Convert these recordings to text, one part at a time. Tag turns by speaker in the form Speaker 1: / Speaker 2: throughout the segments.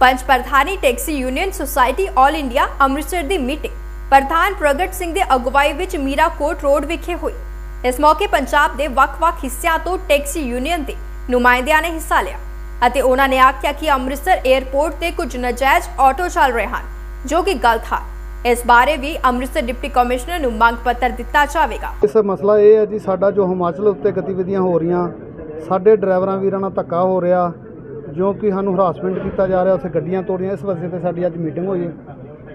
Speaker 1: ਪੰਜ ਪ੍ਰਧਾਨੀ taxi union society all India Amritsar ਦੀ meeting. ਪ੍ਰਧਾਨ ਪ੍ਰਗਟ ਸਿੰਘ ਦੇ ਅਗਵਾਈ ਵਿੱਚ ਮੀਰਾ ਕੋਟ ਰੋਡ ਵਿਖੇ ਹੋਈ। ਇਸ ਮੌਕੇ ਪੰਜਾਬ ਦੇ ਵੱਖ-ਵੱਖ ਹਿੱਸਿਆਂ ਤੋਂ ਟੈਕਸੀ ਯੂਨੀਅਨ ਦੇ ਨੁਮਾਇੰਦਿਆਂ ਨੇ ਹਿੱਸਾ ਲਿਆ ਅਤੇ ਉਹਨਾਂ ਨੇ ਆਖਿਆ ਕਿ ਅੰਮ੍ਰਿਤਸਰ 에ਅਰਪੋਰਟ ਤੇ ਕੁਝ ਨਜਾਇਜ਼ ਆਟੋ ਚੱਲ ਰਹੇ ਹਨ, ਜੋ ਕਿ ਗਲਤ ਹੈ ਇਸ ਬਾਰੇ ਵੀ ਅੰਮ੍ਰਿਤਸਰ ਡਿਪਟੀ ਕਮਿਸ਼ਨਰ ਨੂੰ ਮੰਗ ਪੱਤਰ ਦਿੱਤਾ ਜਾਵੇਗਾ।
Speaker 2: ਇਸ ਮਸਲਾ ਇਹ ਹੈ ਜੀ, ਸਾਡਾ ਜੋ ਹਿਮਾਚਲ ਉੱਤੇ ਗਤੀਵਿਧੀਆਂ ਹੋ ਰਹੀਆਂ, ਸਾਡੇ ਡਰਾਈਵਰਾਂ ਵੀਰਾਂ ਨਾਲ ਧੱਕਾ ਹੋ ਰਿਹਾ ਜੋ ਕਿ ਸਾਨੂੰ ਹਰਾਸਮੈਂਟ ਕੀਤਾ ਜਾ ਰਿਹਾ, ਉੱਥੇ ਗੱਡੀਆਂ ਤੋੜੀਆਂ। ਇਸ ਵਜ੍ਹਾ ਤੇ ਸਾਡੀ ਅੱਜ ਮੀਟਿੰਗ ਹੋਈ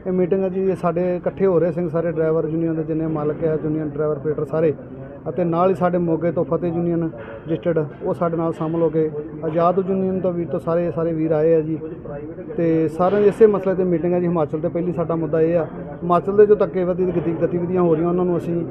Speaker 2: ਇਹ ਮੀਟਿੰਗ ਹੈ ਜੀ ਸਾਡੇ ਇਕੱਠੇ ਹੋ ਰਹੇ ਸਿੰਘ ਸਾਰੇ ਡਰਾਈਵਰ ਯੂਨੀਅਨ ਦੇ ਜਿੰਨੇ ਮਾਲਕ ਹੈ, ਯੂਨੀਅਨ ਡਰਾਈਵਰ ਆਪਰੇਟਰ ਸਾਰੇ, ਅਤੇ ਨਾਲ ਹੀ ਸਾਡੇ ਮੋਗੇ ਤੋਂ ਫਤਿਹ ਯੂਨੀਅਨ ਰਜਿਸਟਰਡ, ਉਹ ਸਾਡੇ ਨਾਲ ਸ਼ਾਮਲ ਹੋ ਗਏ ਆਜ਼ਾਦ ਯੂਨੀਅਨ ਤੋਂ ਵੀ ਤੋਂ ਸਾਰੇ ਸਾਰੇ ਵੀਰ ਆਏ ਆ ਜੀ। ਤੇ ਸਾਰੇ ਇਸੇ ਮਸਲੇ ਤੇ ਮੀਟਿੰਗ ਹੈ ਜੀ। ਹਿਮਾਚਲ ਤੇ ਪਹਿਲੀ ਸਾਡਾ ਮੁੱਦਾ ਇਹ ਆ। ਹਿਮਾਚਲ ਦੇ ਜੋ ਧੱਕੇਵਾਦੀ ਦੀ ਗਤੀ- ਗਤੀਵਿਧੀਆਂ ਹੋ ਰਹੀਆਂ, ਉਹਨਾਂ ਨੂੰ ਅਸੀਂ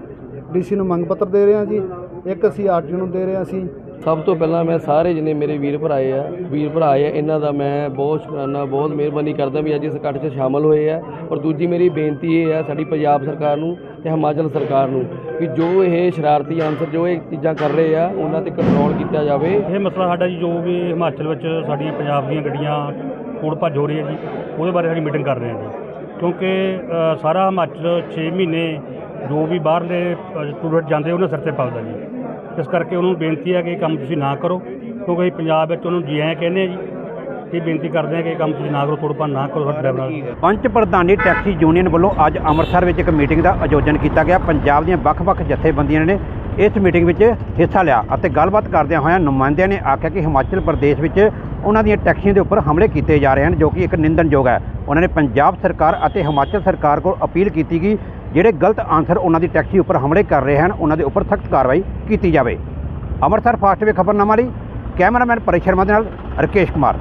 Speaker 2: ਡੀਸੀ ਨੂੰ ਮੰਗ ਪੱਤਰ ਦੇ ਰਹੇ ਹਾਂ ਜੀ। ਇੱਕ ਅਸੀਂ ਆਰਟੀਓ ਨੂੰ ਦੇ ਰਹੇ ਹਾਂ ਅਸੀਂ।
Speaker 3: ਸਭ ਤੋਂ ਪਹਿਲਾਂ ਮੈਂ ਸਾਰੇ ਜਿੰਨੇ ਮੇਰੇ ਵੀਰ ਭਰਾਏ ਆ, ਵੀਰ ਭਰਾਏ ਆ, ਇਹਨਾਂ ਦਾ ਮੈਂ ਬਹੁਤ ਸ਼ੁਕਰਾਨਾ, ਬਹੁਤ ਮਿਹਰਬਾਨੀ ਕਰਦਾ ਵੀ ਅੱਜ ਇਸ ਇਕੱਠ 'ਚ ਸ਼ਾਮਲ ਹੋਏ ਆ। ਔਰ ਦੂਜੀ ਮੇਰੀ ਬੇਨਤੀ ਇਹ ਆ, ਸਾਡੀ ਪੰਜਾਬ ਸਰਕਾਰ ਨੂੰ ਤੇ ਹਿਮਾਚਲ ਸਰਕਾਰ ਨੂੰ ਕਿ ਜੋ ਇਹ ਸ਼ਰਾਰਤੀ ਅਨਸਰ, ਜੋ ਇਹ ਚੀਜ਼ਾਂ ਕਰ ਰਹੇ ਆ, ਉਹਨਾਂ ਤੇ ਕੰਟਰੋਲ ਕੀਤਾ ਜਾਵੇ।
Speaker 4: ਇਹ ਮਸਲਾ ਸਾਡਾ ਜੀ, ਜੋ ਵੀ ਹਿਮਾਚਲ ਵਿੱਚ ਸਾਡੀਆਂ ਪੰਜਾਬ ਦੀਆਂ ਗੱਡੀਆਂ ਕੋੜ ਭੱਜ ਹੋ ਰਹੀ ਹੈ ਜੀ, ਉਹਦੇ ਬਾਰੇ ਸਾਡੀ ਮੀਟਿੰਗ ਕਰ ਰਹੇ ਹਾਂ ਜੀ। ਕਿਉਂਕਿ ਸਾਰਾ ਹਿਮਾਚਲ 6 ਮਹੀਨੇ ਜੋ ਵੀ ਬਾਹਰਲੇ ਟੂਰਿਸਟ ਜਾਂਦੇ, ਉਹਨਾਂ ਸਿਰ ਤੇ ਪਲਦਾ ਜੀ। ਇਸ ਕਰਕੇ ਉਹਨਾਂ ਨੂੰ ਬੇਨਤੀ ਹੈ ਕਿ ਇਹ ਕੰਮ ਤੁਸੀਂ ਨਾ ਕਰੋ, ਕਿਉਂਕਿ ਅਸੀਂ ਪੰਜਾਬ ਵਿੱਚ ਉਹਨੂੰ ਜੀ ਐਂ ਕਹਿੰਦੇ ਆ ਜੀ। ਇਹ ਬੇਨਤੀ ਕਰਦੇ ਆ ਕਿ ਇਹ ਕੰਮ ਤੁਸੀਂ ਨਾ ਕਰੋ, ਤੋੜ ਨਾ ਕਰੋ ਸਾਡੇ ਡਰਾਈਵਰਾਂ ਨਾਲ।
Speaker 5: ਪੰਚ ਪ੍ਰਧਾਨੀ ਟੈਕਸੀ ਯੂਨੀਅਨ ਵੱਲੋਂ ਅੱਜ ਅੰਮ੍ਰਿਤਸਰ ਵਿੱਚ ਇੱਕ ਮੀਟਿੰਗ ਦਾ ਆਯੋਜਨ ਕੀਤਾ ਗਿਆ। ਪੰਜਾਬ ਦੀਆਂ ਵੱਖ-ਵੱਖ ਜਥੇਬੰਦੀਆਂ ਨੇ ਇਸ ਮੀਟਿੰਗ ਵਿੱਚ ਹਿੱਸਾ ਲਿਆ ਅਤੇ ਗੱਲਬਾਤ ਕਰਦਿਆਂ ਹੋਇਆਂ ਨੁਮਾਇੰਦਿਆਂ ਨੇ ਆਖਿਆ ਕਿ ਹਿਮਾਚਲ ਪ੍ਰਦੇਸ਼ ਵਿੱਚ ਉਹਨਾਂ ਦੀਆਂ ਟੈਕਸੀਆਂ ਦੇ ਉੱਪਰ ਹਮਲੇ ਕੀਤੇ ਜਾ ਰਹੇ ਹਨ, ਜੋ ਕਿ ਇੱਕ ਨਿੰਦਣਯੋਗ ਹੈ। ਉਹਨਾਂ ਨੇ ਪੰਜਾਬ ਸਰਕਾਰ ਅਤੇ ਹਿਮਾਚਲ ਸਰਕਾਰ ਕੋਲ ਅਪੀਲ ਕੀਤੀ ਕਿ ਜਿਹੜੇ ਗਲਤ ਆਨਸਰ ਉਹਨਾਂ ਦੀ ਟੈਕਸੀ ਉੱਪਰ ਹਮਲੇ ਕਰ ਰਹੇ ਹਨ, ਉਹਨਾਂ ਦੇ ਉੱਪਰ ਸਖਤ ਕਾਰਵਾਈ ਕੀਤੀ ਜਾਵੇ। ਅੰਮ੍ਰਿਤਸਰ ਫਾਸਟਵੇ ਖਬਰਨਾਮਾ ਲਈ ਕੈਮਰਾਮੈਨ ਪਰੇਸ਼ ਸ਼ਰਮਾ ਦੇ ਨਾਲ ਰਕੇਸ਼ ਕੁਮਾਰ।